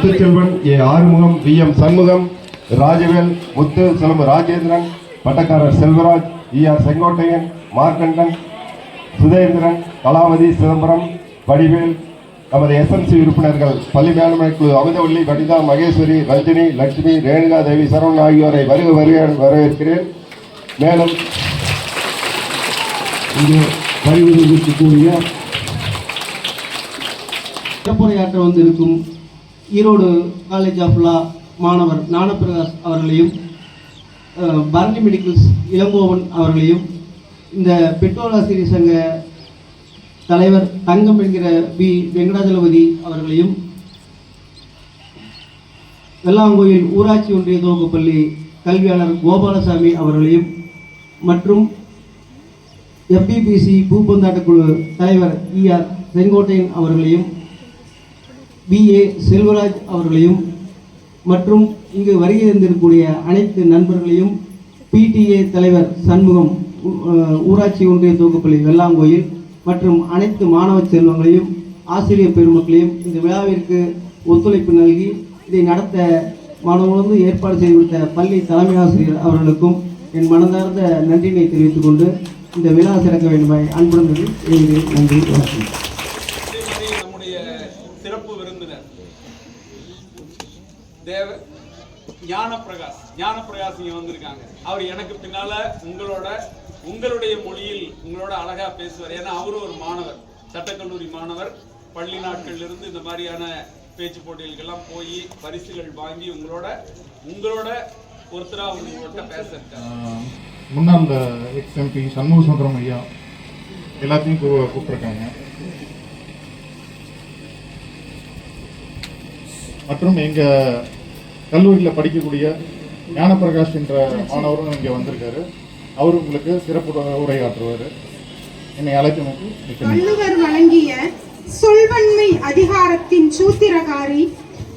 Muthuselvan A Arumugam V M Shanmugam Rajavel Muthu Silambu Rajendran Pattakkarar Selvaraj E R Sengottaiyan Markandan Sudhendran Kalavathi Chidambaram Vadivel நமது SMC உறுப்பினர்கள் பள்ளி மேலாண்மை குழு அமுதவள்ளி வனிதா மகேஸ்வரி ரஞ்சினி லட்சுமி ரேணுகா தேவி சரவணன் ஆகியோரை வருக வருக வரவேற்கிறேன். மேலும் இங்கு வருவதற்குரிய சிறப்புரையாற்ற வந்திருக்கும் ஈரோடு காலேஜ் ஆஃப் லா மாணவர் ஞானப்பிரகாஷ் அவர்களையும் பரணி மெடிக்கல்ஸ் இளங்கோவன் அவர்களையும் இந்த பெட்ரோல் ஆசிரியர் சங்க தலைவர் தங்கம் என்கிற பி. வெங்கடாஜலபதி அவர்களையும் வெள்ளாங்கோயில் ஊராட்சி ஒன்றிய துவக்கப்பள்ளி கல்வியாளர் கோபாலசாமி அவர்களையும் மற்றும் எஃபிபிசி பூப்பந்தாட்ட குழு தலைவர் இஆர் செங்கோட்டையன் அவர்களையும் பிஏ செல்வராஜ் அவர்களையும் மற்றும் இங்கு வருகை இருந்திருக்கக்கூடிய அனைத்து நண்பர்களையும் பிடிஏ தலைவர் சண்முகம் ஊராட்சி ஒன்றிய தொகுப்பள்ளி வெள்ளாங்கோயில் மற்றும் அனைத்து மாணவ செல்வங்களையும் ஆசிரியர் பெருமக்களையும் இந்த விழாவிற்கு ஒத்துழைப்பு நல்கி இதை நடத்த மாணவர்களுக்கு ஏற்பாடு செய்து கொடுத்த பள்ளி தலைமை ஆசிரியர் அவர்களுக்கும் என் மனதார்ந்த நன்றினை தெரிவித்துக் கொண்டு இந்த விழா சிறக்க வேண்டுமாய் அன்புடன் நன்றி வணக்கம் அதே மாதிரி நம்முடைய சிறப்பு விருந்தினர் தேவ ஞானப்பிரகாஷ் ஞானப்பிரகாஷ் இங்க வந்திருக்காங்க. அவர் எனக்கு பின்னால உங்களோட உங்களுடைய மொழியில் உங்களோட அழகா பேசுவார். ஏன்னா அவரும் ஒரு மாணவர். சட்டக்கல்லூரி மாணவர். பள்ளி நாட்கள்ல இருந்து இந்த மாதிரியான பேச்சு போட்டிகளுக்கெல்லாம் போய் பரிசுகள் வாங்கி உங்களோட உங்களோட ஒருத்தரா உங்கள்கிட்ட பேச இருக்காரு இந்த முன்னாள் எக்ஸ் எம்பி சண்முக சுந்தரம் ஐயா எல்லாத்தையும் கூப்பிட்டுருக்காங்க. மற்றும் எங்கள் கல்லூரியில் படிக்கக்கூடிய ஞானப்பிரகாஷ் என்ற மாணவரும் இங்கே வந்திருக்காரு. அவர் உங்களுக்கு சிறப்பு உரையாற்றுவார். என்னை அழைத்தமைக்கு வள்ளுவர் வழங்கிய சொல்வன்மை அதிகாரத்தின் சூத்திரகாரி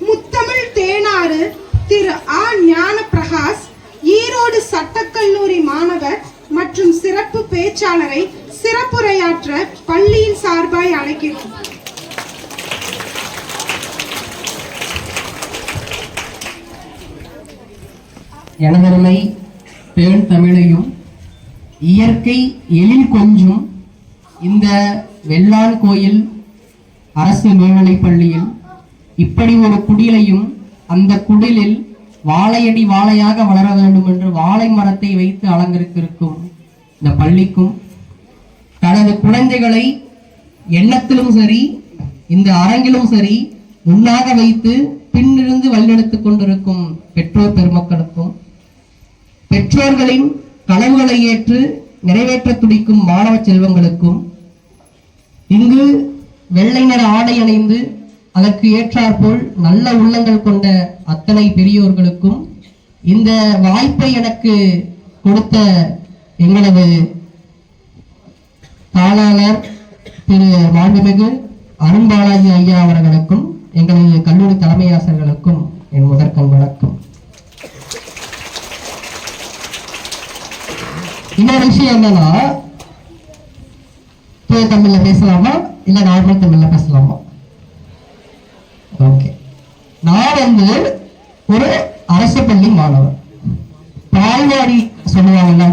முத்தமிழ் தேனாறு திரு ஆ ஞான பிரகாஷ் ஈரோடு சட்டக்கல்லூரி மாணவர் மற்றும் சிறப்பு பேச்சாளரை சிறப்புரையாற்ற பள்ளியின் சார்பாய் அழைக்கிறோம். எனதருமை பேண் தமிழையும் இயற்கை எழில் கொஞ்சும் இந்த வெள்ளான் கோயில் அரசு மேல்நிலைப் பள்ளியில் இப்படி ஒரு குடிலையும் அந்த குடிலில் வாழையடி வாழையாக வளர வேண்டும் என்று வாழை மரத்தை வைத்து அலங்கரித்திருக்கும் இந்த பள்ளிக்கும் தனது குழந்தைகளை எண்ணத்திலும் சரி இந்த அரங்கிலும் சரி முன்னாக வைத்து பின்னிருந்து வழிநடத்திக் கொண்டிருக்கும் பெற்றோர் பெருமக்களுக்கும் பெற்றோர்களின் கனவுகளை ஏற்று நிறைவேற்ற துடிக்கும் மாணவ செல்வங்களுக்கும் இங்கு வெள்ளை நிற ஆடை அணிந்து அதற்கு ஏற்றாற்போல் நல்ல உள்ளங்கள் கொண்ட அத்தனை பெரியோர்களுக்கும் இந்த வாய்ப்பை எனக்கு கொடுத்த எங்களது தாளாளர் திரு மாண்புமிகு அருண்பாலாஜி ஐயா அவர்களுக்கும் எங்களது கல்லூரி தலைமை ஆசிரியர்களுக்கும் என் முதற்கண் வணக்கம். இன்னொரு விஷயம் என்னன்னா தூய தமிழ்ல பேசலாமா? இல்ல நார்மல் தமிழ்ல பேசலாமா? ஓகே நான் வந்து ஒரு அரசு பள்ளி மாணவர். பால்வாடி சொல்லுவாங்கல்ல?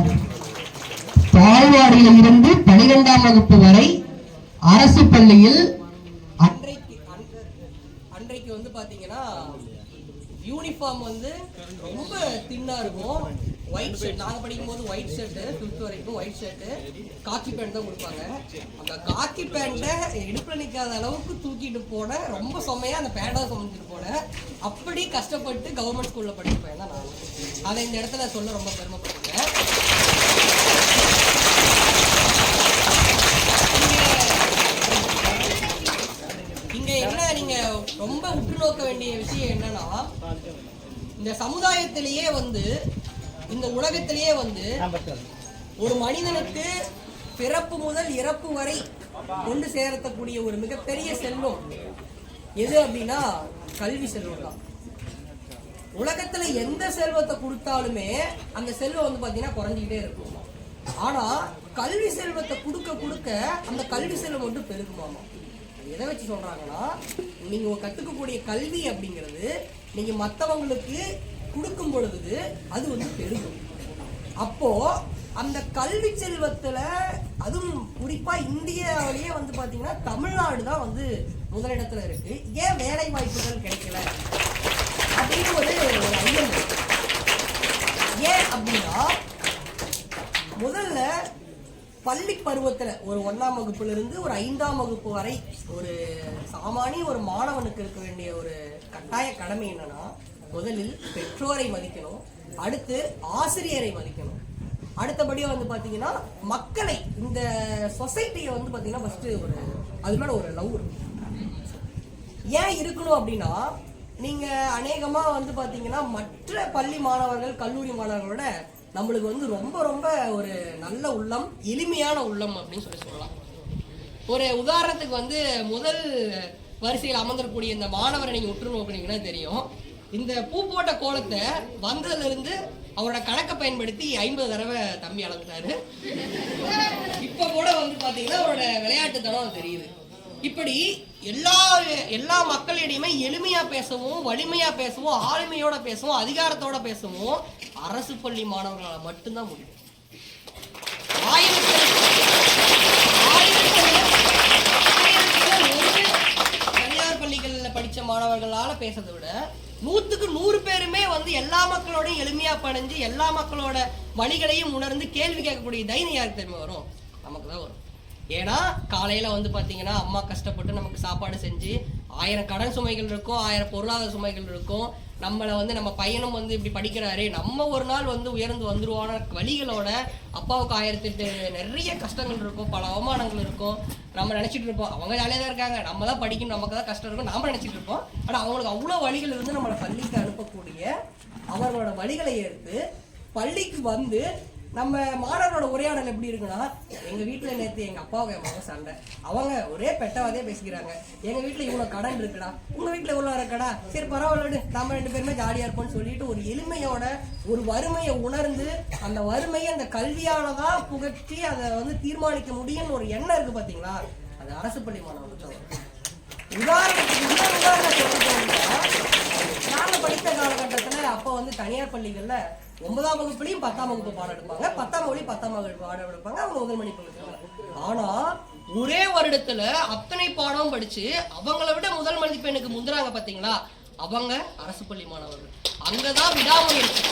பால்வாடியில இருந்து பனிரெண்டாம் வகுப்பு வரை அரசு பள்ளியில் அன்றைக்கு அன்றைக்கு வந்து பாத்தீங்கன்னா யூனிஃபார்ம் வந்து ரொம்ப தின்னா இருக்கும். ஒயிட் ஷர்ட் நாங்கள் படிக்கும் போது ஒயிட் ஷர்ட்டு ஃபிஃப்த் வரைக்கும் ஒயிட் ஷர்ட் காக்கி பேண்ட் தான் கொடுப்பாங்க. அந்த காக்கி பேண்ட்டை இடுப்பில் நிற்காத அளவுக்கு தூக்கிட்டு போன ரொம்ப செம்மையாக அந்த பேண்டாக சுமந்துட்டு போனேன் அப்படி கஷ்டப்பட்டு கவர்மெண்ட் ஸ்கூலில் படிப்பேன் தான் நான். அதை இந்த இடத்துல சொல்ல ரொம்ப பெருமைப்படுறேன். இங்கே என்ன நீங்க ரொம்ப உற்று நோக்க வேண்டிய விஷயம் என்னன்னா இந்த சமுதாயத்திலேயே வந்து இந்த உலகத்திலேயே வந்து ஒரு மனிதனுக்கு பிறப்பு முதல் இறப்பு வரை கொண்டு சேரத்தக்கூடிய ஒரு மிகப்பெரிய செல்வம் எது அப்படின்னா கல்வி செல்வம் தான் உலகத்துல எந்த செல்வத்தை கொடுத்தாலுமே அந்த செல்வம் வந்து பாத்தீங்கன்னா குறைஞ்சிக்கிட்டே இருக்கும். ஆனா கல்வி செல்வத்தை கொடுக்க கொடுக்க அந்த கல்வி செல்வம் வந்து பெருகுமாமா. எதை வச்சு சொல்றாங்கன்னா நீங்க கத்துக்கக்கூடிய கல்வி அப்படிங்கிறது நீங்க மத்தவங்களுக்கு கொடுக்கும் பொழுது அது வந்து பெருகும். அப்போ அந்த கல்வி செல்வத்துல அதுவும் குறிப்பா இந்தியாவிலேயே வந்து பாத்தீங்கன்னா தமிழ்நாடு தான் வந்து முதலிடத்துல இருக்கு. ஏன் வேலை வாய்ப்புகள் கிடைக்கல? அப்படின்னு ஒரு ஐயம் ஏன் அப்படின்னா முதல்ல பள்ளி பருவத்துல ஒரு ஒன்னாம் வகுப்புல இருந்து ஒரு ஐந்தாம் வகுப்பு வரை ஒரு சாமானிய ஒரு மாணவனுக்கு இருக்க வேண்டிய ஒரு கட்டாய கடமை என்னன்னா முதலில் பெற்றோரை மதிக்கணும் அடுத்து ஆசிரியரை மதிக்கணும். அடுத்தபடியாக வந்து பார்த்தீங்கன்னா மக்களை இந்த சொசைட்டியை வந்து பார்த்தீங்கன்னா ஃபஸ்ட்டு ஒரு அது மேலே ஒரு லவ் இருக்கும் ஏன் இருக்கணும் அப்படின்னா நீங்கள் அநேகமாக வந்து பார்த்தீங்கன்னா மற்ற பள்ளி மாணவர்கள் கல்லூரி மாணவர்களோட நம்மளுக்கு வந்து ரொம்ப ரொம்ப ஒரு நல்ல உள்ளம் எளிமையான உள்ளம் அப்படின்னு சொல்லி சொல்லலாம். ஒரு உதாரணத்துக்கு வந்து முதல் வரிசையில் அமர்ந்திருக்கக்கூடிய இந்த மாணவரை நீங்கள் உற்று நோக்குனீங்கன்னா தெரியும். இந்த பூ போட்ட கோலத்தை வந்ததுல இருந்து அவரோட கணக்கை பயன்படுத்தி ஐம்பது தடவை தம்பி அளந்துட்டாரு இப்ப கூட வந்து பாத்தீங்கன்னா அவரோட விளையாட்டு தனம் தெரியுது. இப்படி எல்லா எல்லா மக்களிடையுமே எளிமையா பேசவும் வலிமையா பேசவும் ஆளுமையோட பேசவும் அதிகாரத்தோட பேசவும் அரசு பள்ளி மாணவர்களால் மட்டும்தான் முடியும். ஆயிரத்தி ஆயிரக்கணக்கான ஒரு தனியார் பள்ளிகளில் படிச்ச மாணவர்களால் பேசுறதை விட நூற்றுக்கு நூறு பேருமே வந்து எல்லா மக்களோடையும் எளிமையாக பணிஞ்சு எல்லா மக்களோட வழிகளையும் உணர்ந்து கேள்வி கேட்கக்கூடிய தைரியம் யாருக்கு தெரியுமா வரும்? நமக்கு தான் வரும். ஏன்னா காலையில் வந்து பார்த்தீங்கன்னா அம்மா கஷ்டப்பட்டு நமக்கு சாப்பாடு செஞ்சு ஆயிரம் கடன் சுமைகள் இருக்கும் ஆயிரம் பொருளாதார சுமைகள் இருக்கும். நம்மளை வந்து நம்ம பையனும் வந்து இப்படி படிக்கிறாரு நம்ம ஒரு நாள் வந்து உயர்ந்து வந்துருவான வழிகளோட அப்பாவுக்கு ஆயிரத்தெட்டு நிறைய கஷ்டங்கள் இருக்கும் பல அவமானங்கள் இருக்கும். நம்ம நினச்சிட்டு இருப்போம் அவங்க ஜாலியாக தான் இருக்காங்க. நம்ம தான் படிக்கணும் நமக்கு தான் கஷ்டம் இருக்கும். நாம நினச்சிட்டு இருப்போம். ஆனால் அவங்களுக்கு அவ்வளோ வழிகள் இருந்து நம்மளை பள்ளிக்கு அனுப்பக்கூடிய அவர்களோட வழிகளை எடுத்து பள்ளிக்கு வந்து நம்ம மாணவரோட உரையாடல் எப்படி இருக்குன்னா எங்க வீட்டுல நேத்து எங்க அப்பாவுக்கு என் மகன் சண்டை. அவங்க ஒரே பெட்டவாதே பேசிக்கிறாங்க. எங்க வீட்டுல இவ்வளவு கடன் இருக்குடா. உங்க வீட்டுல இவ்வளவு இருக்கடா. சரி பரவாயில்ல நம்ம ரெண்டு பேருமே ஜாலியா இருப்போம்னு சொல்லிட்டு ஒரு எளிமையோட ஒரு வறுமையை உணர்ந்து அந்த வறுமையை அந்த கல்வியாலதான் புகற்றி அதை வந்து தீர்மானிக்க முடியும்னு ஒரு எண்ணம் இருக்கு பாத்தீங்களா? அது அரசு பள்ளி மாணவர்களுக்கு உதாரணத்துக்கு உதாரணம் நாங்க படித்த காலகட்டத்துல அப்ப வந்து தனியார் பள்ளிகள்ல ஒன்பதாம் வகுப்புலயும் பத்தாம் வகுப்பு பாடம் எடுப்பாங்க. பத்தாம் வகுப்புலயும் பத்தாம் வகுப்பு பாடம் எடுப்பாங்க. அவங்க முதல் மணி எடுப்பாங்க ஆனா ஒரே வருடத்துல அத்தனை பாடம் படிச்சு அவங்கள விட முதல் மதிப்பெண்ணுக்கு முந்துறாங்க பாத்தீங்களா? அவங்க அரசு பள்ளி மாணவர்கள். அங்கதான் விடாமுயற்சி.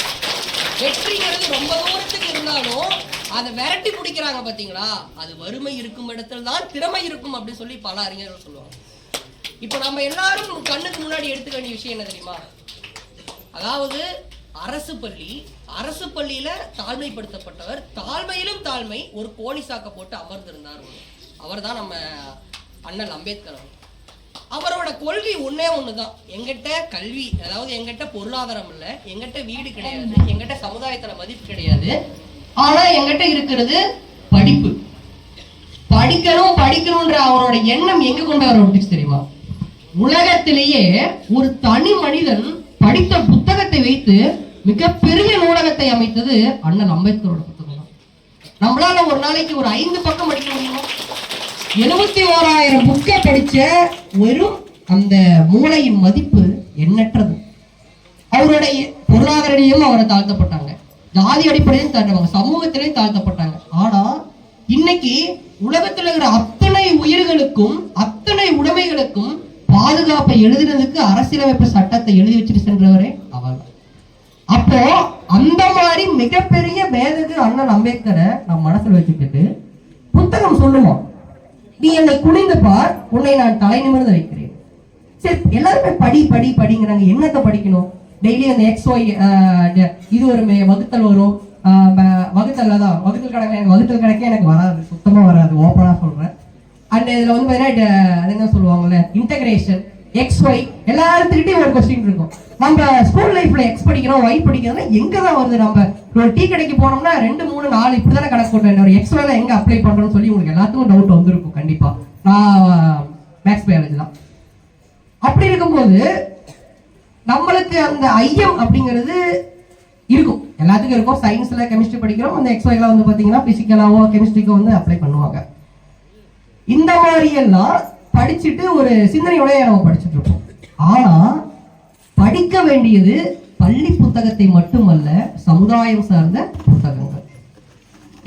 வெற்றிங்கிறது ரொம்ப தூரத்துக்கு இருந்தாலும் அதை விரட்டி பிடிக்கிறாங்க பாத்தீங்களா? அது வறுமை இருக்கும் இடத்துல தான் திறமை இருக்கும் அப்படின்னு சொல்லி பல அறிஞர்கள் சொல்லுவாங்க. இப்போ நம்ம எல்லாரும் கண்ணுக்கு முன்னாடி எடுத்துக்க வேண்டிய விஷயம் என்ன தெரியுமா? அதாவது அரசு பள்ளி அரசு பள்ளியில தாழ்மைப்படுத்தப்பட்டவர் தாழ்மையிலும் தாழ்மை ஒரு போலீஸாக்க போட்டு அமர்ந்திருந்தார் அவர் தான் நம்ம அண்ணல் அம்பேத்கர் அவர் அவரோட கொள்கை ஒன்னே ஒண்ணுதான். எங்கிட்ட கல்வி அதாவது எங்கிட்ட பொருளாதாரம் இல்ல எங்கிட்ட வீடு கிடையாது எங்கிட்ட சமுதாயத்துல மதிப்பு கிடையாது. ஆனா எங்கிட்ட இருக்கிறது படிப்பு. படிக்கணும் படிக்கணும்ன்ற அவரோட எண்ணம் எங்க கொண்டு வர விட்டுச்சு தெரியுமா? உலகத்திலேயே ஒரு தனி மனிதன் படித்த புத்தகத்தை வைத்து மிகப்பெரிய நூலகத்தை அமைத்தது அண்ணன் அம்பேத்கரோட புத்தகம் தான். நம்மளால ஒரு நாளைக்கு ஒரு ஐந்து பக்கம் படிக்க முடியுமா? எழுபத்தி ஓராயிரம் புக்கை படிச்ச வெறும் அந்த மூளையின் மதிப்பு எண்ணற்றது. அவருடைய பொருளாதாரனையும் அவரை தாழ்த்தப்பட்டாங்க. ஜாதி அடிப்படையிலும் தாழ்த்தவங்க சமூகத்திலையும் தாழ்த்தப்பட்டாங்க. ஆனா இன்னைக்கு உலகத்தில் இருக்கிற அத்தனை உயிர்களுக்கும் அத்தனை உடைமைகளுக்கும் பாதுகாப்பை எழுதினதுக்கு அரசியலமைப்பு சட்டத்தை எழுதி வச்சுட்டு சென்றவரே அப்போ அந்த மாதிரி மிகப்பெரிய மேதகு அண்ணன் அம்பேத்கரை நான் மனசுல வச்சுக்கிட்டு புத்தகம் சொல்லுமா? நீ என்னை குனிந்து பார் உன்னை நான் தலை நிமிர்ந்து வைக்கிறேன். சரி எல்லாருமே படி படி படிங்கிறாங்க. என்னத்தை படிக்கணும்? டெய்லி அந்த எக்ஸ் ஒய் இது ஒரு மே- வகுத்தல் வரும். வகுத்தல் தான் வகுத்தல் கணக்கு எனக்கு வகுத்தல் கணக்கே எனக்கு வராது சுத்தமாக வராது. ஓப்பனாக சொல்கிறேன் அண்ட் இதில் வந்து பார்த்தீங்கன்னா அது என்ன சொல்லுவாங்கல்ல? இன்டகிரேஷன் எக்ஸ் ஒய் எல்லாத்துக்கிட்டையும் ஒரு கொஸ்டின் இருக்கும். நம்ம ஸ்கூல் லைஃப்ல எக்ஸ் படிக்கிறோம் ஒய் படிக்கிறோம்னா எங்க தான் வருது நம்ம ஒரு டீ கடைக்கு போனோம்னா ரெண்டு மூணு நாலு இப்படி தானே கணக்கு போட்டோம். ஒரு எக்ஸ் ஒய் எங்க அப்ளை பண்றோம்னு சொல்லி உங்களுக்கு எல்லாத்துக்கும் டவுட் வந்திருக்கும் கண்டிப்பா. நான் மேக்ஸ் பயாலஜி தான். அப்படி இருக்கும்போது நம்மளுக்கு அந்த ஐயம் அப்படிங்கிறது இருக்கும். எல்லாத்துக்கும் இருக்கும். சயின்ஸ்ல கெமிஸ்ட்ரி படிக்கிறோம். அந்த எக்ஸ்ஒய்ல வந்து பாத்தீங்கன்னா பிசிக்கலாவோ கெமிஸ்ட்ரிக்கோ வந்து அப்ளை பண்ணுவாங்க. இந்த மாதிரி எல்லாம் படிச்சுட்டு ஒரு சிந்தனையோட நம்ம படிச்சுட்டு இருப்போம். ஆனால் படிக்க வேண்டியது பள்ளி புத்தகத்தை மட்டுமல்ல சமுதாயம் சார்ந்த புத்தகங்கள்.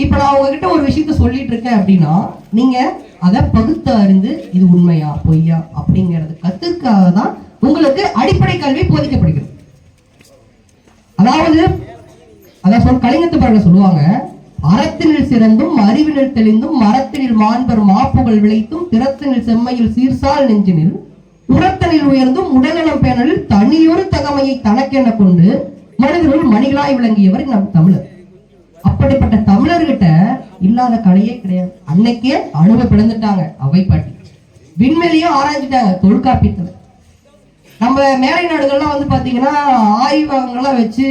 இப்போ நான் உங்ககிட்ட ஒரு விஷயத்த சொல்லிட்டு இருக்கேன் அப்படின்னா நீங்க அதை பகுத்து அறிந்து இது உண்மையா பொய்யா அப்படிங்கிறது கத்துக்காக தான் உங்களுக்கு அடிப்படை கல்வி போதிக்கப்படுகிறது. அதாவது அதான் சொல் கலிங்கத்து பாருங்க சொல்லுவாங்க. அறத்தினில் சிறந்தும் அறிவினில் தெளிந்தும் மரத்தினில் மாண்பர் மாப்புகள் விளைத்தும் திறத்தினில் செம்மையில் சீர்சால் நெஞ்சினில் உரத்தனில் உயர்ந்தும் உடல்நலம் பேணலில் தனியொரு தகமையை தனக்கென கொண்டு மனிதர்கள் மணிகளாய் விளங்கியவர் நம் தமிழர். அப்படிப்பட்ட தமிழர்கிட்ட இல்லாத கலையே கிடையாது. அன்னைக்கே அணுவை பிளந்துட்டாங்க அவை பாட்டி. விண்வெளியும் ஆராய்ஞ்சிட்டாங்க தொல்காப்பியத்துல. நம்ம மேலை நாடுகள்லாம் வந்து பாத்தீங்கன்னா ஆய்வகங்கள்லாம் வச்சு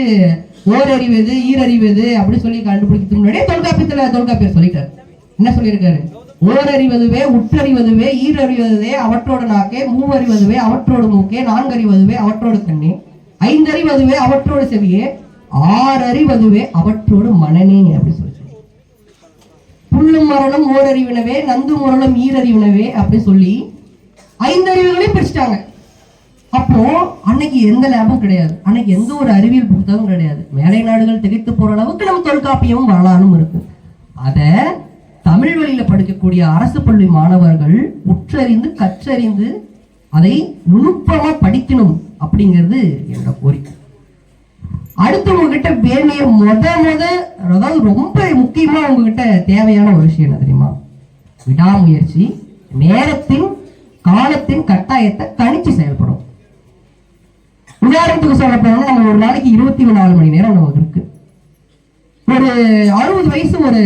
ஓரறிவது ஈரறிவது அப்படின்னு சொல்லி கண்டுபிடிக்கிறதுக்கு முன்னாடியே தொல்காப்பியத்துல தொல்காப்பியர் சொல்லிட்டாரு. என்ன சொல்லியிருக்காரு? ஓரறிவதுவே உற்றறிவதுவே ஈரறிவதுவே அவற்றோட நாக்கே மூவறிவதுவே அவற்றோடு மூக்கே நான்கறிவதுவே அவற்றோடு கண்ணே ஐந்தறிவதுவே அவற்றோடு செவியே ஆறறிவதுவே அவற்றோடு மனநே அப்படின்னு சொல்லி புல்லும் மரணம் ஓரறிவினவே நந்து முரளும் ஈரறிவினவே அப்படி சொல்லி ஐந்தறிவுகளையும் பிடிச்சிட்டாங்க அப்போ அன்னைக்கு எந்த லேபும் கிடையாது. அன்னைக்கு எந்த ஒரு அறிவியல் புத்தகம் கிடையாது. மேலை நாடுகள் திகைத்து போற அளவுக்கு நம்ம தொல்காப்பியமும் வரலாறும் இருக்கு. அத தமிழ் வழியில படிக்கக்கூடிய அரசு பள்ளி மாணவர்கள் உற்றறிந்து கற்றறிந்து அதை நுணுப்பமா படிக்கணும் அப்படிங்கிறது என்னோட கோரிக்கை. அடுத்து உங்ககிட்ட வேண்டிய முத முத அதாவது ரொம்ப முக்கியமா உங்ககிட்ட தேவையான ஒரு விஷயம் என்ன தெரியுமா? விடாமுயற்சி நேரத்தின் காலத்தின் கட்டாயத்தை கணிச்சு செயல்படும் உதாரணத்துக்கு சொல்ல போனா நம்ம ஒரு நாளைக்கு இருபத்தி நாலு மணி நேரம் நமக்கு இருக்கு ஒரு அறுபது வயசு ஒரு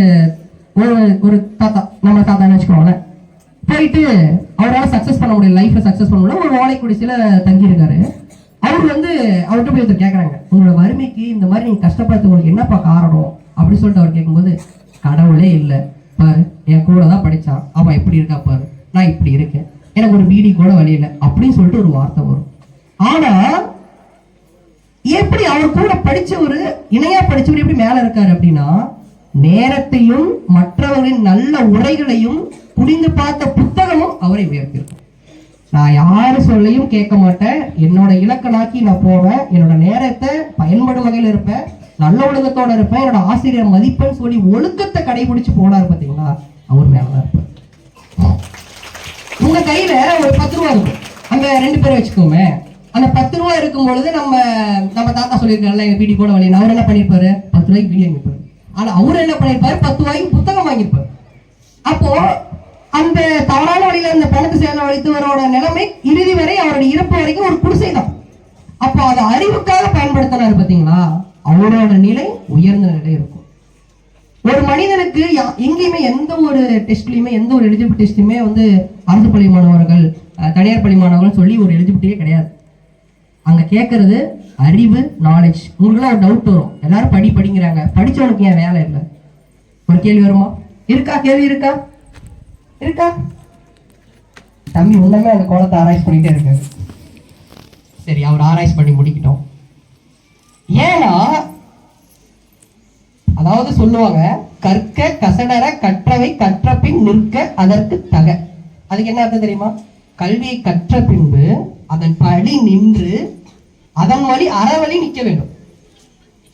ஒரு ஒரு தாத்தா நம்ம தாத்தான்னு வச்சுக்கோங்களேன். போயிட்டு அவரால் சக்ஸஸ் பண்ண முடியல லைஃப்ல சக்ஸஸ் பண்ண முடியல ஒரு ஓலை குடிசையில தங்கிருக்காரு அவர் வந்து அவர்கிட்ட போய் ஒருத்தர் கேட்குறாங்க உங்களோட வறுமைக்கு இந்த மாதிரி நீங்க கஷ்டப்படுறது உங்களுக்கு என்னப்பா காரணம்? அப்படின்னு சொல்லிட்டு அவர் கேட்கும்போது கடவுளே இல்லை. பாரு என் கூட தான் படித்தான் அவன் இப்படி இருக்கா பாரு. நான் இப்படி இருக்கேன். எனக்கு ஒரு வீடி கூட வழி அப்படின்னு சொல்லிட்டு ஒரு வார்த்தை வரும். ஆனால் எப்படி அவர் கூட படிச்சவரு இணையா படிச்சவர் எப்படி மேல இருக்காரு அப்படின்னா நேரத்தையும் மற்றவரின் நல்ல உரைகளையும் புரிந்து பார்த்த புத்தகமும் அவரை உயர்த்திருக்கும் நான் யாரு சொல்லையும் கேட்க மாட்டேன். என்னோட இலக்கணாக்கி நான் போவேன். என்னோட நேரத்தை பயன்படும் வகையில் இருப்பேன். நல்ல ஒழுக்கத்தோட இருப்பேன். என்னோட ஆசிரியர் மதிப்பெண் சொல்லி ஒழுக்கத்தை கடைபிடிச்சு போனார் பார்த்தீங்களா? அவர் மேலதான் இருப்பார். உங்க கையில ஒரு பத்து ரூபா இருக்கும் அங்க ரெண்டு பேரும் வச்சுக்கோமே. அந்த பத்து ரூபா இருக்கும் பொழுது நம்ம நம்ம தாத்தா சொல்லியிருக்காருல்ல எங்க பீடி போட வழி. அவர் என்ன பண்ணிருப்பாரு பத்து ரூபாய்க்கு பீடி வாங்கிப்பாரு ஆனா அவர் என்ன பண்ணிருப்பாரு பத்து ரூபாய்க்கு புத்தகம் வாங்கியிருப்பாரு. அப்போ அந்த தவறான வழியில அந்த பணத்தை சேர்ந்த வழித்தவரோட நிலைமை இறுதி வரை அவருடைய இறப்பு வரைக்கும் ஒரு குடிசை தான் அப்போ அதை அறிவுக்காக பயன்படுத்தினாரு பாத்தீங்களா? அவரோட நிலை உயர்ந்த நிலை இருக்கும். ஒரு மனிதனுக்கு யா- எங்கேயுமே எந்த ஒரு டெஸ்ட்லயுமே எந்த ஒரு எலிஜிபிள் டெஸ்ட்லயுமே வந்து அரசு பள்ளி மாணவர்கள் தனியார் பள்ளி மாணவர்கள் சொல்லி ஒரு எலிஜிபிலிட்டியே கிடையாது. அங்கே கேட்கறது அறிவு நாலேஜ் உங்களுக்குலாம் ஒரு டவுட் வரும். எல்லாரும் படி படிங்கிறாங்க. படிச்சவனுக்கு ஏன் வேலை இல்லை? ஒரு கேள்வி வருமா? இருக்கா? கேள்வி இருக்கா? இருக்கா? தம்பி உண்மையுமே அந்த கோலத்தை ஆராய்ச்சி பண்ணிகிட்டே இருக்காரு. சரி அவர் ஆராய்ச்சி பண்ணி முடிக்கட்டும். ஏன்னா அதாவது சொல்லுவாங்க கற்க கசடர கற்றவை கற்ற பின் நிற்க அதற்கு தக. அதுக்கு என்ன அர்த்தம் தெரியுமா? கல்வியை கற்ற பின்பு அதன் படி நின்று அதன் வழி அறவழி நிற்க வேண்டும்.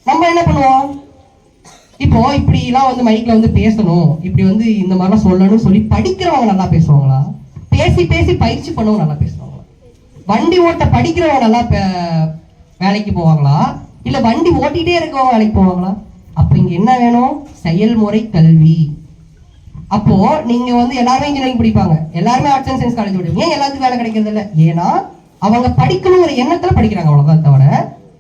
நம்ம என்ன பண்ணுவோம்? இப்போ இப்படி எல்லாம் வந்து மைக்ல வந்து பேசணும். இப்படி வந்து இந்த மாதிரிலாம் சொல்லணும்னு சொல்லி படிக்கிறவங்க நல்லா பேசுவாங்களா? பேசி பேசி பயிற்சி பண்ணவங்க நல்லா பேசுவாங்களா? வண்டி ஓட்ட படிக்கிறவங்க நல்லா பே- வேலைக்கு போவாங்களா? இல்ல வண்டி ஓட்டிகிட்டே இருக்கவங்க வேலைக்கு போவாங்களா? அப்ப இங்க என்ன வேணும்? செயல்முறை கல்வி. அப்போ நீங்க வந்து எல்லாருமே இன்ஜினியரிங் படிப்பாங்க. எல்லாருமே ஆர்ட்ஸ் அண்ட் சயின்ஸ் காலேஜ் படிப்பாங்க. ஏன் எல்லாத்துக்கும் வேலை கிடைக்கிறது இல்லை ஏன்னா அவங்க படிக்கணுங்கிற எண்ணத்துல படிக்கிறாங்க அவ்வளவுதான் தவிர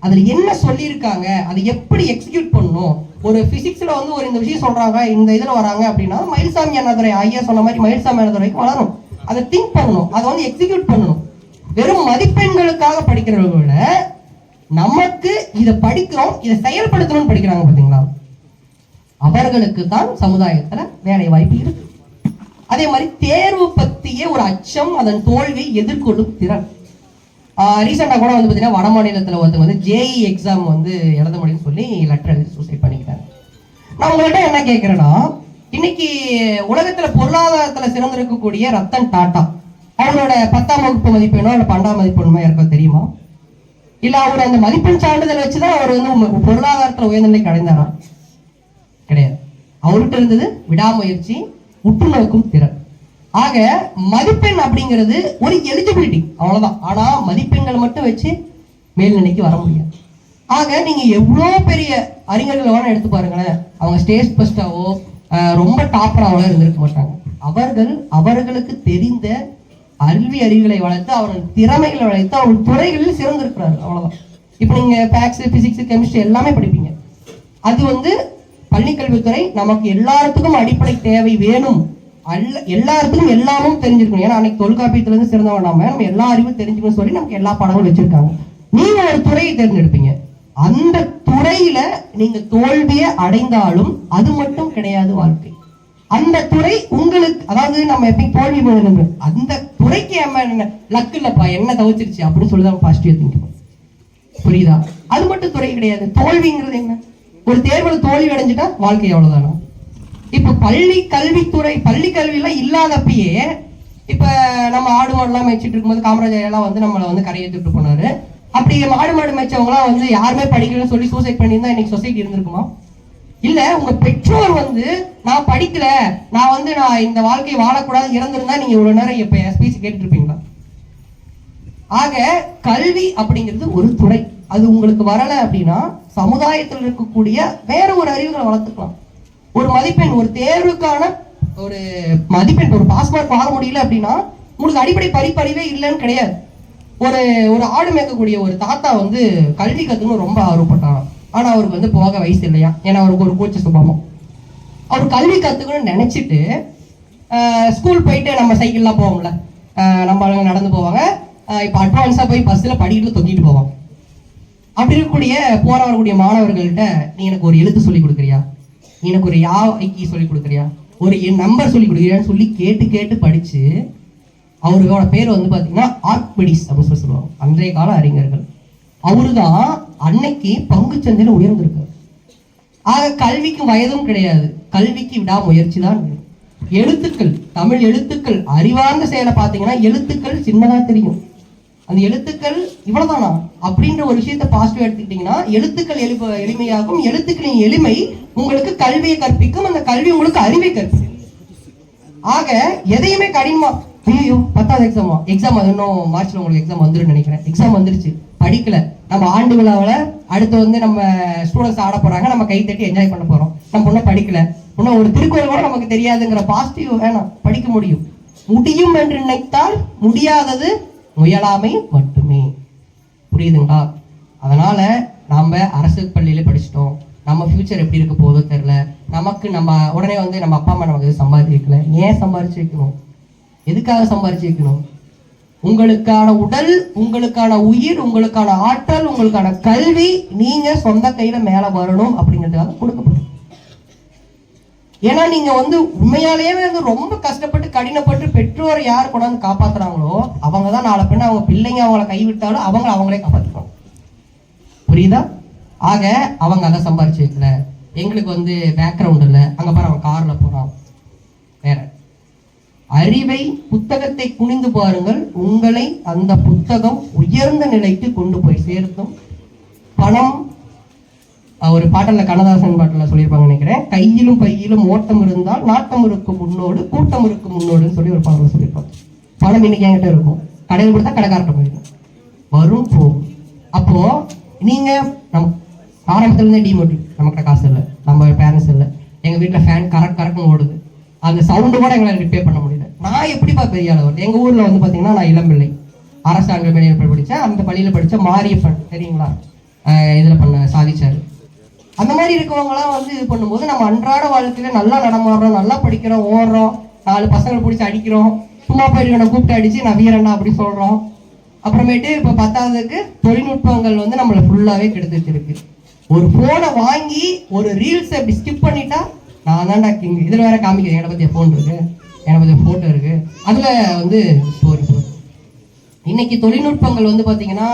அதுல என்ன சொல்லியிருக்காங்க அதை எப்படி எக்ஸிக்யூட் பண்ணணும்? ஒரு பிசிக்ஸ்ல வந்து ஒரு இந்த விஷயம் சொல்றாங்க இந்த இதுல வராங்க அப்படின்னா மயில்சாமி அண்ணாதுரை ஐயா சொன்ன மாதிரி மயில்சாமி அண்ணாதுரைக்கு வளரும் அதை திங்க் பண்ணணும் அதை வந்து எக்ஸிக்யூட் பண்ணணும். வெறும் மதிப்பெண்களுக்காக படிக்கிறவங்க விட நமக்கு இதை படிக்கிறோம் இதை செயல்படுத்தணும்னு படிக்கிறாங்க பாத்தீங்களா? அவர்களுக்கு தான் சமுதாயத்துல வேலை வாய்ப்பு இருக்கு. அதே மாதிரி தேர்வு பத்திய ஒரு அச்சம் அதன் தோல்வியை எதிர்கொள்ளும் திறன். ரீசெண்டாக கூட வந்து பார்த்தீங்கன்னா வட மாநிலத்தில் ஒருத்தர் வந்து ஜேஇ எக்ஸாம் வந்து எழுத முடியும்னு சொல்லி லெட்டர் எழுதி சூசைட் பண்ணிக்கிட்டாங்க. நான் உங்கள்கிட்ட என்ன கேட்குறேன்னா இன்னைக்கு உலகத்தில் பொருளாதாரத்தில் சிறந்திருக்கக்கூடிய ரத்தன் டாட்டா அவங்களோட பத்தாம் வகுப்பு மதிப்பெண்ணோ இல்லை பன்னெண்டாம் மதிப்பெண்ணுமோ இருக்கோ தெரியுமா? இல்லை அவர் அந்த மதிப்பெண் சான்றிதழ் வச்சுதான் அவர் வந்து பொருளாதாரத்தில் பொருளாதாரத்துல உயர்நிலைக்கு அடைந்தாரா? கிடையாது. அவர்கிட்ட இருந்தது விடாமுயற்சி உற்றுநோக்கும் திறன். ஆக மதிப்பெண் அப்படிங்கிறது ஒரு எலிஜிபிலிட்டி அவ்வளவுதான். ஆனா மதிப்பெண்கள் மட்டும் வச்சு மேல்நிலைக்கு வர முடியாது. ஆக நீங்க எவ்வளோ பெரிய அறிஞர்கள் வேணா எடுத்து பாருங்களேன். அவங்க ஸ்டேஜ் ஃபஸ்ட்டாவோ ரொம்ப டாப்பராகவோ இருந்திருக்க மாட்டாங்க. அவர்கள் அவர்களுக்கு தெரிந்த அறிவி அறிவுகளை வளர்த்து அவர்கள் திறமைகளை வளர்த்து அவர்கள் துறைகளில் சிறந்திருக்கிறார்கள். அவ்வளவுதான். இப்போ நீங்க மேக்ஸ் பிசிக்ஸ் கெமிஸ்ட்ரி எல்லாமே படிப்பீங்க. அது வந்து பள்ளிக்கல்வித்துறை நமக்கு எல்லாத்துக்கும் அடிப்படை தேவை வேணும். அல்ல எல்லாத்துக்கும் எல்லாமும் தெரிஞ்சிருக்கணும். ஏன்னா அன்னைக்கு தொல்காப்பியத்துல இருந்து சிறந்தவன் நம்ம எல்லா அறிவும் தெரிஞ்சுக்கணும்னு சொல்லி நமக்கு எல்லா பாடங்களும் வச்சிருக்காங்க. நீங்க ஒரு துறையை தேர்ந்தெடுப்பீங்க. அந்த துறையில நீங்க தோல்வியை அடைந்தாலும் அது மட்டும் கிடையாது வாழ்க்கை. அந்த துறை உங்களுக்கு அதாவது நம்ம எப்பயும் தோல்வி முதல்ல அந்த துறைக்கு என்ன லக்கு இல்லப்பா என்ன தவிச்சிருச்சு அப்படின்னு சொல்லி தான் பாசிட்டிவ் திங்க் புரியுதா? அது மட்டும் துறை கிடையாது. தோல்விங்கிறது என்ன? ஒரு தேர்வுல தோல்வி அடைஞ்சிட்டா வாழ்க்கை அவ்வளவுதானா? இப்ப பள்ளி கல்வித்துறை பள்ளி கல்வியெல்லாம் இல்லாதப்பயே இப்ப நம்ம ஆடு மாடுலாம் மேய்ச்சிட்டு இருக்கும்போது காமராஜர் எல்லாம் வந்து நம்மளை வந்து கரையேற்றிட்டு போனாரு. அப்படி ஆடு மாடு மேய்ச்சவங்களாம் வந்து யாருமே படிக்கலன்னு சொல்லி சூசைட் பண்ணியிருந்தா இன்னைக்கு சொசைட்டி இருந்திருக்குமா? இல்ல உங்க பெற்றோர் வந்து நான் படிக்கல நான் வந்து நான் இந்த வாழ்க்கையை வாழக்கூடாது இறந்திருந்தா நீங்க இவ்வளவு நேரம் இப்ப ஸ்பீச் கேட்டுட்டு இருப்பீங்களா? ஆக கல்வி அப்படிங்கிறது ஒரு துறை. அது உங்களுக்கு வரல அப்படின்னா சமுதாயத்தில் இருக்கக்கூடிய வேற ஒரு அறிவுகளை வளர்த்துக்கலாம். ஒரு மதிப்பெண் ஒரு தேர்வுக்கான ஒரு மதிப்பெண் ஒரு பாஸ் மார்க் வாங்க முடியல அப்படின்னா உங்களுக்கு அடிப்படை படிப்பறிவே இல்லைன்னு கிடையாது. ஒரு ஒரு ஆடு மேய்க்கக்கூடிய ஒரு தாத்தா வந்து கல்வி கற்றுக்கணும் ரொம்ப ஆர்வப்பட்டாராம். ஆனால் அவருக்கு வந்து போக வயசு இல்லையா? ஏன்னா அவருக்கு ஒரு கூச்ச சுபாவம். அவர் கல்வி கற்றுக்கணும்னு நினச்சிட்டு ஸ்கூல் போயிட்டு நம்ம சைக்கிள்லாம் போவோம்ல. நம்ம நடந்து போவாங்க. இப்போ அட்வான்ஸாக போய் பஸ்ஸில் படிக்கிட்டு தொங்கிட்டு போவாங்க. அப்படி இருக்கக்கூடிய போற வரக்கூடிய மாணவர்கள்ட்ட நீ எனக்கு ஒரு எழுத்து சொல்லி கொடுக்குறியா? எனக்கு ஒரு யா ஐக்கி சொல்லி கொடுக்குறியா? ஒரு என் நம்பர் சொல்லி கொடுக்குறியான்னு சொல்லி கேட்டு கேட்டு படித்து அவருக்கோட பேர் வந்து பார்த்தீங்கன்னா ஆர்க்படிஸ் அப்படின்னு சொல்லி சொல்லுவாங்க. அன்றைய கால அறிஞர்கள். அவரு தான் அன்னைக்கு பங்குச்சந்தையில் உயர்ந்திருக்கார். ஆக கல்விக்கு வயதும் கிடையாது. கல்விக்கு விடாமுயற்சி தான் எழுத்துக்கள் தமிழ் எழுத்துக்கள் அறிவார்ந்த செயலை பார்த்தீங்கன்னா எழுத்துக்கள் சின்னதாக தெரியும். அந்த எழுத்துக்கள் இவ்வளோதானா அப்படின்ற ஒரு விஷயத்த பாசிட்டிவ் எடுத்துக்கிட்டீங்கன்னா எழுத்துக்கள் எளி எளிமையாகும். எழுத்துக்களின் எளிமை உங்களுக்கு கல்வியை கற்பிக்கும். அந்த கல்வி உங்களுக்கு அறிவை கற்பிக்கும். ஆக எதையுமே கடினமா ஐயோ பத்தாவது எக்ஸாமா எக்ஸாம் அது இன்னும் மார்ச்ல உங்களுக்கு எக்ஸாம் வந்துருன்னு நினைக்கிறேன். எக்ஸாம் வந்துருச்சு. படிக்கல. நம்ம ஆண்டு விழாவில் அடுத்து வந்து நம்ம ஸ்டூடெண்ட்ஸ் ஆட போறாங்க. நம்ம கை தட்டி என்ஜாய் பண்ண போறோம். நம்ம ஒன்றும் படிக்கல. இன்னும் ஒரு திருக்குறள் கூட நமக்கு தெரியாதுங்கிற பாசிட்டிவ் வேணாம். படிக்க முடியும். முடியும் என்று நினைத்தால் முடியாதது முயலாமை மட்டுமே. புரியுதுங்களா? அதனால் நாம அரசு பள்ளியில் படிச்சிட்டோம். நம்ம ஃப்யூச்சர் எப்படி இருக்க போதோ தெரில நமக்கு நம்ம உடனே வந்து நம்ம அப்பா அம்மா நமக்கு எதுவும் சம்பாதிச்சு வைக்கல ஏன் சம்பாரிச்சு வைக்கணும்? எதுக்காக சம்பாரிச்சு வைக்கணும்? உங்களுக்கான உடல் உங்களுக்கான உயிர் உங்களுக்கான ஆற்றல் உங்களுக்கான கல்வி நீங்கள் சொந்த கையில் மேலே வரணும் அப்படிங்கிறதுக்காக கொடுக்கப்படும் ஏன்னா நீங்க வந்து உண்மையாலேயே வந்து ரொம்ப கஷ்டப்பட்டு கடினப்பட்டு பெற்றோரை யார் கொண்டாந்து காப்பாத்துறாங்களோ அவங்க தான் நாளை பின்ன அவங்க பிள்ளைங்க அவங்கள கைவிட்டாலும் அவங்க அவங்களே காப்பாற்றிக்கணும் புரியுதா? ஆக அவங்க அதை சம்பாரிச்சு வைக்கல. எங்களுக்கு வந்து பேக்ரவுண்ட் இல்லை. அங்க பாரு அவன் கார்ல போறான். வேற. அறிவை புத்தகத்தை குனிந்து பாருங்கள். உங்களை அந்த புத்தகம் உயர்ந்த நிலைக்கு கொண்டு போய் சேர்த்தும். பணம் ஒரு பாட்டல்ல கண்ணதாசன் பாட்டில் சொல்லியிருப்பாங்க நினைக்கிறேன். கையிலும் பையிலும் ஓட்டம் இருந்தால் நாட்டம் இருக்கும் முன்னோடு கூட்டம் இருக்கும் முன்னோடுன்னு சொல்லி ஒரு பாடல சொல்லியிருப்பாங்க. பணம் இன்னைக்கு என்கிட்ட இருக்கும். கடையில் கொடுத்தா கடைக்காரட்ட போயிடும். வரும் போகும் அப்போ நீங்க நம் ஆரம்பத்துலேருந்தே டிமோட்டிவ் நம்மகிட்ட காசு இல்லை. நம்ம பேரண்ட்ஸ் இல்லை. எங்கள் வீட்டில் ஃபேன் கரெக்ட் கரெக்டும் ஓடுது. அந்த சவுண்டு கூட எங்களால் ரிப்பேர் பண்ண முடியல. நான் எப்படிப்பா பெரிய அளவு எங்கள் ஊரில் வந்து பார்த்தீங்கன்னா நான் இளம்பிள்ளை. அரசாங்க மேடையில் படித்தேன். அந்த பள்ளியில் படித்த மாரியப்பன். தெரியுங்களா? இதில் பண்ண சாதிச்சாரு. அந்த மாதிரி இருக்கிறவங்களாம் வந்து இது பண்ணும்போது நம்ம அன்றாட வாழ்க்கையில நல்லா நடமாடுறோம் நல்லா படிக்கிறோம் ஓடுறோம். நாலு பசங்களை பிடிச்சி அடிக்கிறோம். சும்மா போயிருக்க கூப்பிட்டு அடிச்சு நான் வீரண்ணா அப்படி சொல்றோம். அப்புறமேட்டு இப்போ பத்தாவதுக்கு தொழில்நுட்பங்கள் வந்து நம்மளை ஃபுல்லாகவே கெடுத்து வச்சிருக்கு ஒரு போனை வாங்கி ஒரு ரீல்ஸ் அப்படி ஸ்கிப் பண்ணிட்டா நான் தான்டா கிங் இதில் வேற காமிக்கிறேன். என்னை பற்றிய ஃபோன் இருக்கு? என்னை பற்றிய போட்டோ இருக்கு? அதுல வந்து ஸ்டோரி இன்னைக்கு தொழில்நுட்பங்கள் வந்து பார்த்தீங்கன்னா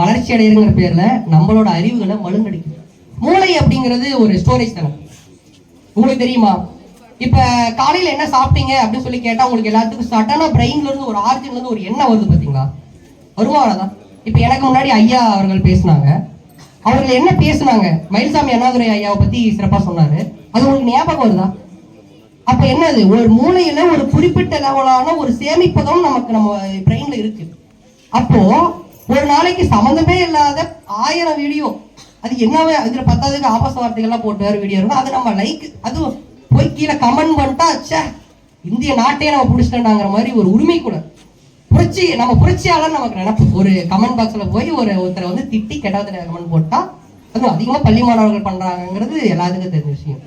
வளர்ச்சி அடையிறங்கிற பேர்ல நம்மளோட அறிவுகளை மழுங்கடிக்குது. மூளை அப்படிங்கிறது ஒரு ஸ்டோரேஜ் தானே உங்களுக்கு தெரியுமா? இப்ப காலையில என்ன சாப்பிட்டீங்க அப்படின்னு சொல்லி கேட்டா உங்களுக்கு எல்லாத்துக்கும் சட்டனா பிரெயின்ல இருந்து ஒரு ஆர்ஜின்ல இருந்து ஒரு எண்ணம் வருது பாத்தீங்களா? வருமானதான் இப்ப எனக்கு முன்னாடி ஐயா அவர்கள் பேசினாங்க. அவர்கள் என்ன பேசுனாங்க? மயில்சாமி அண்ணாதுரை ஐயாவை பத்தி சிறப்பா சொன்னாரு. அது உங்களுக்கு ஞாபகம் வருதா? அப்ப என்னது? ஒரு மூளையில ஒரு குறிப்பிட்ட லெவலான ஒரு சேமிப்பதும் நமக்கு நம்ம பிரெயின்ல இருக்கு. அப்போ ஒரு நாளைக்கு சம்மந்தமே இல்லாத ஆயிரம் வீடியோ அது என்னவே இதில் பத்தாவதுக்கு ஆபாச வார்த்தைகள்லாம் போட்டு வேறு வீடியோ இருக்கும் அது நம்ம லைக் அதுவும் போய் கீழே கமெண்ட் பண்ணிட்டா ச்சே இந்திய நாட்டையே நம்ம பிடிச்சிட்டோங்கிற மாதிரி ஒரு உரிமை கூட. புரட்சி நம்ம புரட்சியாளர் நமக்கு நினப்பு. ஒரு கமெண்ட் பாக்ஸில் போய் ஒரு ஒருத்தரை வந்து திட்டி கெட்டாத கமெண்ட் போட்டா அதுவும் அதிகமாக பள்ளி மாணவர்கள் பண்ணுறாங்கிறது எல்லாத்துக்கும் தெரிஞ்ச விஷயம்.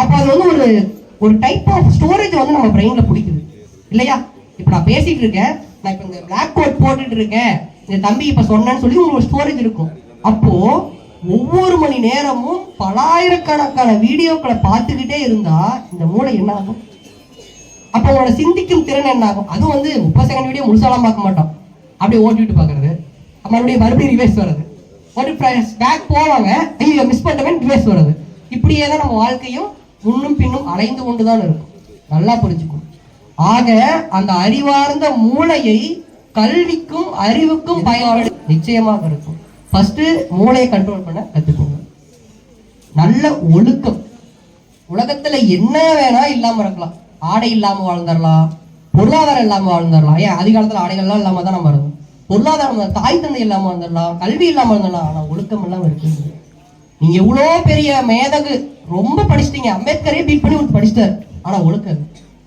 அப்போ அது வந்து ஒரு ஒரு டைப் ஆஃப் ஸ்டோரேஜ் வந்து நம்ம பிரெயினில் பிடிக்குது. இல்லையா? இப்போ நான் பேசிட்டு இருக்கேன். நான் இப்போ இந்த பிளாக் கோட் போட்டுட்டு இருக்கேன். இந்த தம்பி இப்போ சொன்னேன்னு சொல்லி உங்களுக்கு ஒரு ஸ்டோரேஜ் இருக்கும். அப்போது ஒவ்வொரு மணி நேரமும் பலாயிரக்கணக்கான வீடியோக்களை பார்த்துக்கிட்டே இருந்தா இந்த மூளை என்ன ஆகும் அப்போ உங்களோட சிந்திக்கும் திறன் என்ன ஆகும் அதுவும் வந்து முப்பது செகண்ட் வீடியோ முழுசாலாம் பார்க்க மாட்டோம் அப்படியே ஓட்டிட்டு பார்க்கறது. மறுபடியும் மறுபடியும் ரிவைஸ் வர்றது. ஒரு பேக் போவாங்க ஐயோ மிஸ் பண்ணிட்டவன் ரிவைஸ் வர்றது. இப்படியே தான் நம்ம வாழ்க்கையும் முன்னும் பின்னும் அலைந்து கொண்டு தான் இருக்கும். நல்லா புரிஞ்சுக்கும் ஆக அந்த அறிவார்ந்த மூளையை கல்விக்கும் அறிவுக்கும் பயன் நிச்சயமாக இருக்கும். ஃபஸ்ட்டு மூளையை கண்ட்ரோல் பண்ண கற்றுக்கோங்க நல்ல ஒழுக்கம். உலகத்தில் என்ன வேணால் இல்லாமல் இருக்கலாம். ஆடை இல்லாமல் வாழ்ந்துடலாம். பொருளாதாரம் இல்லாமல் வாழ்ந்துடலாம். ஏன் அதிகாலத்தில் ஆடைகள்லாம் இல்லாமல் தான் நம்ம இருந்தோம். பொருளாதாரம் தாய் தந்தை இல்லாமல் வந்துடலாம் கல்வி இல்லாமல் இருந்துடலாம் ஆனால் ஒழுக்கம் இல்லாமல் இருக்குது நீங்கள் எவ்வளோ பெரிய மேதகு ரொம்ப படிச்சிட்டீங்க. அம்பேத்கரே பீட் பண்ணி ஒன்று படிச்சிட்டார். ஆனால் ஒழுக்கம்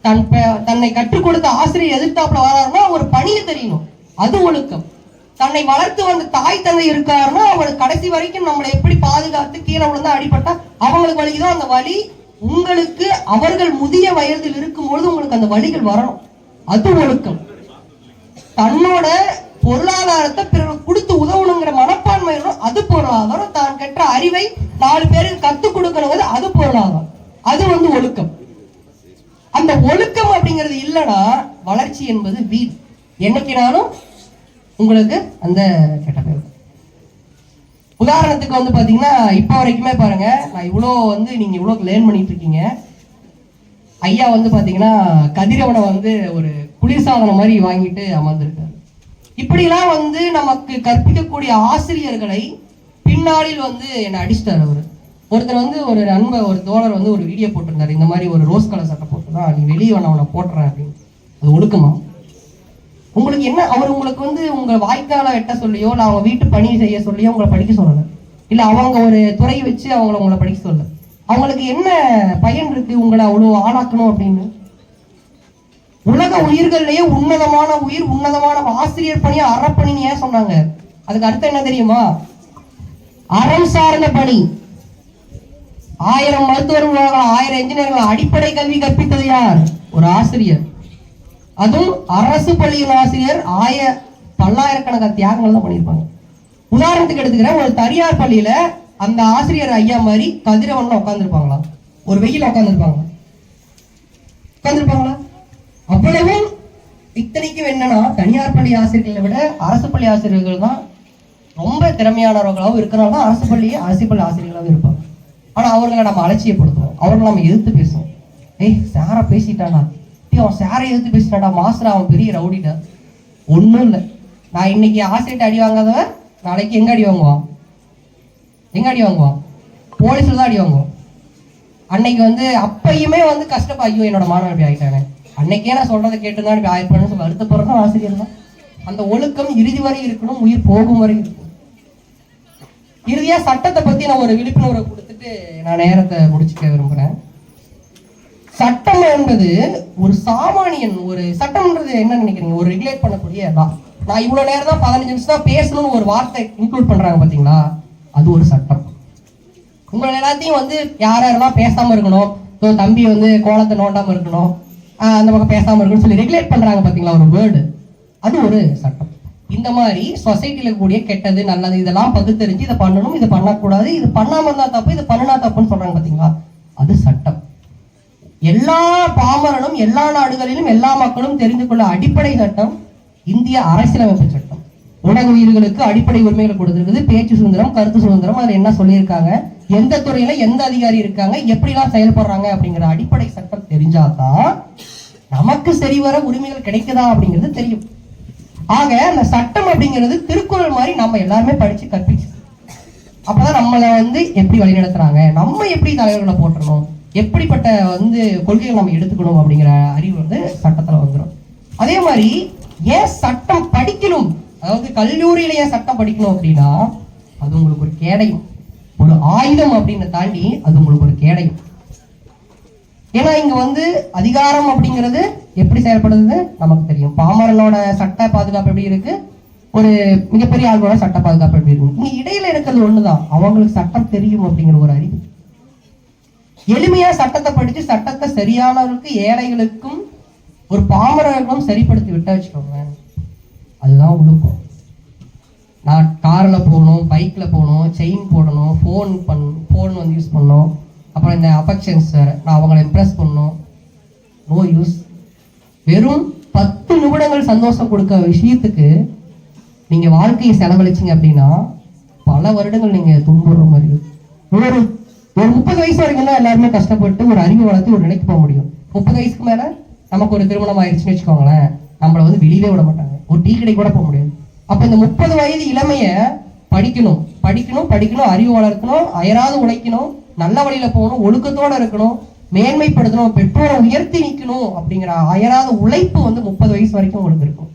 தன் தன்னை கற்றுக் கொடுத்த ஆசிரியர் எதிர்த்தாப்புல வராருன்னா ஒரு பணியை தெரியணும். அது ஒழுக்கம். தன்னை வளர்த்து வந்த தாய் தந்தை இருக்காருன்னா அவங்களுக்கு கடைசி வரைக்கும் நம்மளை எப்படி பாதுகாத்து கீழே விழுந்தா அடிபட்டா அவங்களுக்கு வலிக்குதோ அந்த வலி. உங்களுக்கு அவர்கள் முதிய வயதில் இருக்கும்பொழுது உங்களுக்கு அந்த வழிகள் வரணும். அது ஒழுக்கம். தன்னோட பொருளாதாரத்தை பிறருக்கு கொடுத்து உதவணுங்கிற மனப்பான்மை அது பொருளாதாரம். தான் கற்ற அறிவை நாலு பேருக்கு கத்துக் கொடுக்கணுங்கிறது அது பொருளாதாரம். அது வந்து ஒழுக்கம். அந்த ஒழுக்கம் அப்படிங்கிறது இல்லைன்னா வளர்ச்சி என்பது வீண். என்னைக்குனாலும் உங்களுக்கு அந்த கெட்ட பேர் உதாரணத்துக்கு வந்து பார்த்தீங்கன்னா இப்போ வரைக்குமே பாருங்க நான் இவ்வளோ வந்து நீங்க இவ்வளோ லேர்ன் பண்ணிட்டு இருக்கீங்க. ஐயா வந்து பார்த்தீங்கன்னா கதிரவனை வந்து ஒரு குளிர்சாதனம் மாதிரி வாங்கிட்டு அமர்ந்திருக்காரு. இப்படிலாம் வந்து நமக்கு கற்பிக்கக்கூடிய ஆசிரியர்களை பின்னாளில் வந்து என்னை அடிச்சிட்டார் அவர். ஒருத்தர் வந்து ஒரு நண்பர் ஒரு தோழர் வந்து ஒரு வீடியோ போட்டிருந்தாரு. இந்த மாதிரி ஒரு ரோஸ் கலர் சட்டை போட்டுதான் நீ வெளியே வேணா அவனை போட்டுறேன் அப்படின்னு. அது ஒழுக்கமா உங்களுக்கு என்ன அவர் உங்களுக்கு வந்து உங்க வாய்க்கால வெட்ட சொல்லியோ இல்லை அவங்க வீட்டு பணி செய்ய சொல்லியோ உங்களை படிக்க சொல்லல. இல்ல அவங்க ஒரு துறை வச்சு அவங்கள உங்களை படிக்க சொல்லல. அவங்களுக்கு என்ன பயன் இருக்கு உங்களை அவ்வளோ ஆளாக்கணும் அப்படின்னு? உலக உயிர்கள்லயே உன்னதமான உயிர் உன்னதமான ஆசிரியர் பணி அறப்பணின்னு ஏன் சொன்னாங்க? அதுக்கு அர்த்தம் என்ன தெரியுமா? அறம் சார்ந்த பணி. ஆயிரம் மருத்துவர்கள் ஆயிரம் இன்ஜினியர்கள் அடிப்படை கல்வி கற்பித்தது யார்? ஒரு ஆசிரியர். அதுவும் அரசு பள்ளியில் ஆசிரியர் ஆய பல்லாயிரக்கணக்கான தியாகங்கள் தான் பண்ணியிருப்பாங்க. உதாரணத்துக்கு எடுத்துக்கிறேன் ஒரு தனியார் பள்ளியில அந்த ஆசிரியர் ஐயா மாதிரி கதிரவன்ல உட்காந்துருப்பாங்களா ஒரு வெயில் உட்காந்துருப்பாங்க உட்காந்துருப்பாங்களா அவ்வளவும் இத்தனைக்கும் என்னன்னா தனியார் பள்ளி ஆசிரியர்களை விட அரசு பள்ளி ஆசிரியர்கள் தான் ரொம்ப திறமையானவர்களாகவும் இருக்கிறனால தான் அரசு பள்ளி அரசு பள்ளி ஆசிரியர்களாகவும் இருப்பாங்க. ஆனால் அவர்களை நம்ம அலட்சியப்படுத்துவோம். அவர்களை நம்ம எதிர்த்து பேசுவோம். ஏய் சாரை பேசிட்டானா? டேய் அவன் சாரை எதிர்த்து பேசுறாடா மாஸ்டர் அவன் பெரிய ரவுடிடா ஒன்றும் இல்லை. நான் இன்னைக்கு ஆசிரியர்கிட்ட அடி வாங்காதவன் நாளைக்கு எங்க அடி வாங்குவான்? எங்க அடி வாங்குவான்? போலீஸில் தான் அடி வாங்குவான். அன்னைக்கு வந்து அப்பயுமே வந்து கஷ்டப்பா ஐயோ என்னோட மாணவன் இப்படி அன்னைக்கே நான் சொல்றதை கேட்டு தான் இப்படி ஆயிருப்பான்னு சொல்லி வருத்தப்படுறதும் ஆசிரியர் தான். அந்த ஒழுக்கம் இறுதி வரை இருக்கணும் உயிர் போகும் வரை இருக்கணும். இறுதியாக சட்டத்தை பற்றி நான் ஒரு விழிப்புணர்வை கொடுத்துட்டு நான் நேரத்தை முடிச்சுக்க விரும்புகிறேன் சட்டம் என்பது ஒரு சாமானியன் ஒரு சட்டம்ன்றது என்ன நினைக்கிறீங்க? ஒரு ரெகுலேட் பண்ணக்கூடிய நான் இவ்வளவு நேரம் தான் பதினஞ்சு நிமிஷம் தான் பேசணும்னு ஒரு வார்த்தை இன்க்ளூட் பண்றாங்க பாத்தீங்களா? அது ஒரு சட்டம். உங்களை எல்லாத்தையும் வந்து யார் யாரெல்லாம் பேசாம இருக்கணும்? இப்போ தம்பி வந்து கோலத்தை நோண்டாம இருக்கணும். அந்த பக்கம் பேசாம இருக்கணும்னு சொல்லி ரெகுலேட் பண்றாங்க பாத்தீங்களா? ஒரு வேர்டு அது ஒரு சட்டம். இந்த மாதிரி சொசைட்டியில் கூடிய கெட்டது நல்லது இதெல்லாம் பகுத்தறிஞ்சு இதை பண்ணணும் இது பண்ணக்கூடாது இது பண்ணாம இருந்தா தப்பு இது பண்ணினா தப்புன்னு சொல்றாங்க பாத்தீங்களா? அது சட்டம். எல்லா பாமரனும் எல்லா நாடுகளிலும் எல்லா மக்களும் தெரிந்து கொள்ள அடிப்படை சட்டம் இந்திய அரசியலமைப்பு சட்டம். ஊடகவியர்களுக்கு அடிப்படை உரிமைகளை கொடுத்துருக்குது. பேச்சு சுதந்திரம் கருத்து சுதந்திரம் அதில் என்ன சொல்லியிருக்காங்க? எந்த துறையில எந்த அதிகாரி இருக்காங்க? எப்படிலாம் செயல்படுறாங்க அப்படிங்கிற அடிப்படை சட்டம் தெரிஞ்சாதான் நமக்கு சரிவர உரிமைகள் கிடைக்குதா அப்படிங்கிறது தெரியும். ஆக அந்த சட்டம் அப்படிங்கிறது திருக்குறள் மாதிரி நம்ம எல்லாருமே படிச்சு கற்பிச்சு அப்பதான் நம்மளை வந்து எப்படி வழிநடத்துறாங்க? நம்ம எப்படி தலைவர்களை போட்டணும் எப்படிப்பட்ட வந்து கொள்கைகள் நம்ம எடுத்துக்கணும் அப்படிங்கிற அறிவு வந்து சட்டத்துல வந்துடும் அதே மாதிரி ஏன் சட்டம் படிக்கணும்? அதாவது கல்லூரியில ஏன் சட்டம் படிக்கணும் அப்படின்னா அது உங்களுக்கு ஒரு கேடயம். ஒரு ஆயுதம் அப்படின்னு தாண்டி அது உங்களுக்கு ஒரு கேடயம். ஏன்னா இங்க வந்து அதிகாரம் அப்படிங்கிறது எப்படி செயல்படுது நமக்கு தெரியும். பாமரனோட சட்ட பாதுகாப்பு எப்படி இருக்கு? ஒரு மிகப்பெரிய ஆள்களோட சட்ட பாதுகாப்பு எப்படி இருக்கும் இங்க இடையில இருக்கிறது ஒண்ணுதான். அவங்களுக்கு சட்டம் தெரியும் அப்படிங்கிற ஒரு அறிவு. எளிமையா சட்டத்தை படிச்சு சட்டத்தை சரியானவர்களுக்கு ஏழைகளுக்கும் ஒரு பாமரர்களும் சரிப்படுத்தி விட்டா வச்சுக்கோங்க. அதுதான் ஒழுக்கம் நான் காரில் போகணும் பைக்கில் போகணும் செயின் போடணும் ஃபோன் பண் ஃபோன் வந்து யூஸ் பண்ணணும் அப்புறம் இந்த அஃபெக்ஷன்ஸ் நான் அவங்களை இம்ப்ரெஸ் பண்ணணும் நோ யூஸ் வெறும் பத்து நிமிடங்கள் சந்தோஷம் கொடுக்க விஷயத்துக்கு நீங்கள் வாழ்க்கையை செலவழிச்சிங்க அப்படின்னா பல வருடங்கள் நீங்கள் துன்புற மாதிரி இருக்கும். ஒரு முப்பது வயசு வரைக்கும் தான் எல்லாருமே கஷ்டப்பட்டு ஒரு அறிவு வளர்த்து ஒரு நிலைக்கு போக முடியும். முப்பது வயசுக்கு மேல நமக்கு ஒரு திருமணம் ஆயிடுச்சுன்னு வச்சுக்கோங்களேன் நம்மளை வந்து வெளியிலே விட மாட்டாங்க. ஒரு டீ கடை கூட போக முடியாது. அப்ப இந்த முப்பது வயது இளமைய படிக்கணும். படிக்கணும் படிக்கணும் அறிவு வளர்க்கணும் அயராது உழைக்கணும் நல்ல வழியில போகணும் ஒழுக்கத்தோட இருக்கணும் மேன்மைப்படுத்தணும் பெற்றோரை உயர்த்தி நிக்கணும் அப்படிங்கிற அயராத உழைப்பு வந்து முப்பது வயசு வரைக்கும் உங்களுக்கு இருக்கும்.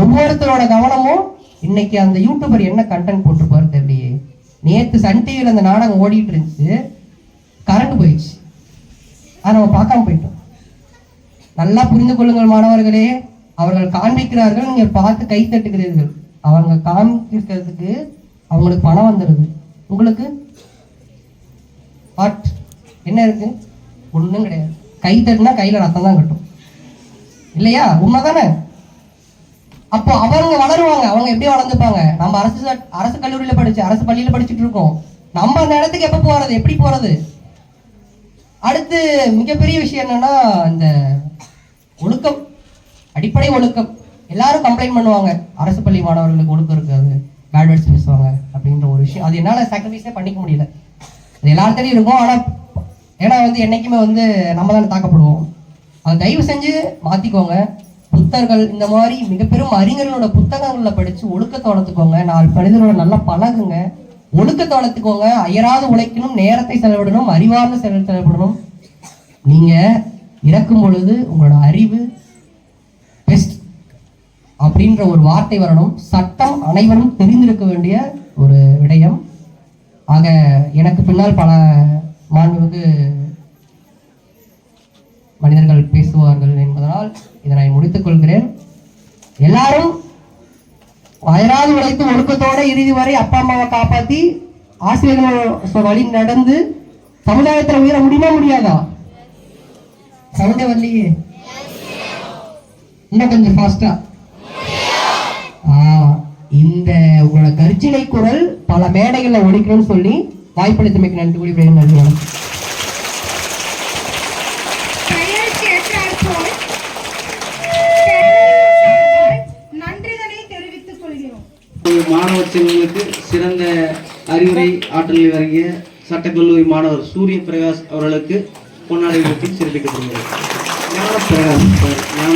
ஒவ்வொருத்தரோட கவனமும் இன்னைக்கு அந்த யூடியூபர் என்ன கண்டென்ட் போட்டிருப்பாரு தெரியலையே. நேற்று சன் டிவியில் அந்த நாடகம் ஓடிட்டு இருந்துச்சு. கரண்ட் போயிடுச்சு. அதை நம்ம பார்க்காம போயிட்டோம். நல்லா புரிந்து கொள்ளுங்கள் மாணவர்களே. அவர்கள் காண்பிக்கிறார்கள் நீங்கள் பார்த்து கை தட்டுகிறீர்கள். அவங்க காமிக்கிறதுக்கு அவங்களுக்கு பணம் வந்துடுது உங்களுக்கு வாட் என்ன இருக்கு? ஒன்றும் கிடையாது. கை தட்டுனா கையில் ரத்தம் தான் கட்டும். இல்லையா? உண்மை தானே அப்போ அவங்க வளருவாங்க. அவங்க எப்படி வளர்ந்துப்பாங்க? நம்ம அரசு அரசு கல்லூரியில படிச்சு அரசு பள்ளியில படிச்சுட்டு இருக்கோம் நம்ம அந்த இடத்துக்கு எப்போ போறது? எப்படி போறது? அடுத்து மிகப்பெரிய விஷயம் என்னன்னா இந்த ஒழுக்கம். அடிப்படை ஒழுக்கம். எல்லாரும் கம்ப்ளைண்ட் பண்ணுவாங்க. அரசு பள்ளி மாணவர்களுக்கு ஒழுக்கம் இருக்காது. பேட் வேர்ட்ஸ் பேசுவாங்க அப்படின்ற ஒரு விஷயம். அது என்னால் சாக்ரிஃபைஸே பண்ணிக்க முடியல. அது எல்லார்ட்டையும் இருக்கும். ஆனால் ஏன்னா வந்து என்னைக்குமே வந்து நம்ம தானே தாக்கப்படுவோம். அதை தயவு செஞ்சு மாற்றிக்கோங்க புத்தர்கள் இந்த மாதிரி மிகப்பெரும் அறிஞர்களோட புத்தகங்களில் படித்து ஒழுக்கத்தை வளர்த்துக்கோங்க நாலு மனிதரோட நல்லா பழகுங்க. ஒழுக்கத்தை வளர்த்துக்கோங்க அயராது உழைக்கணும் நேரத்தை செலவிடணும் அறிவார்ந்த செலவு செலவிடணும். நீங்க இறக்கும் பொழுது உங்களோட அறிவு பெஸ்ட் அப்படின்ற ஒரு வார்த்தை வரணும். சட்டம் அனைவரும் தெரிந்திருக்க வேண்டிய ஒரு விடயம். ஆக எனக்கு பின்னால் பல மாண்புமிகு மனிதர்கள் பேசுவார்கள் என்பதனால் இதனை முடித்துக் கொள்கிறேன். எல்லாரும் வயராது உழைத்து ஒழுக்கத்தோட இறுதி வரை அப்பா அம்மாவை காப்பாத்தி ஆசிரியர்கள் வழி நடந்து சமுதாயத்துல உயர முடியுமா முடியாதா? சவுண்டே வரலையே. இன்னும் கொஞ்சம் ஃபாஸ்டா இந்த உங்களோட கர்ஜனை குரல் பல மேடைகளில் ஒழிக்கணும்னு சொல்லி வாய்ப்பளித்தமைக்கு நன்றி கூடி நன்றி மாணவ செல்வங்களுக்கு சிறந்த அறிவுரை ஆற்றலை வழங்கிய சட்டக்கல்லூரி மாணவர் சூரிய பிரகாஷ் அவர்களுக்கு பொன்னாடை பற்றி சிறப்பிக்கப்படுகிறது. ஞான பிரகாஷ் ஞான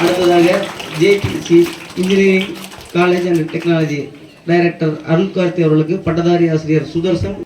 அடுத்ததாக JDC engineering college and technology director Arul Karthi அவர்களுக்கு பட்டதாரி ஆசிரியர் சுதர்சன்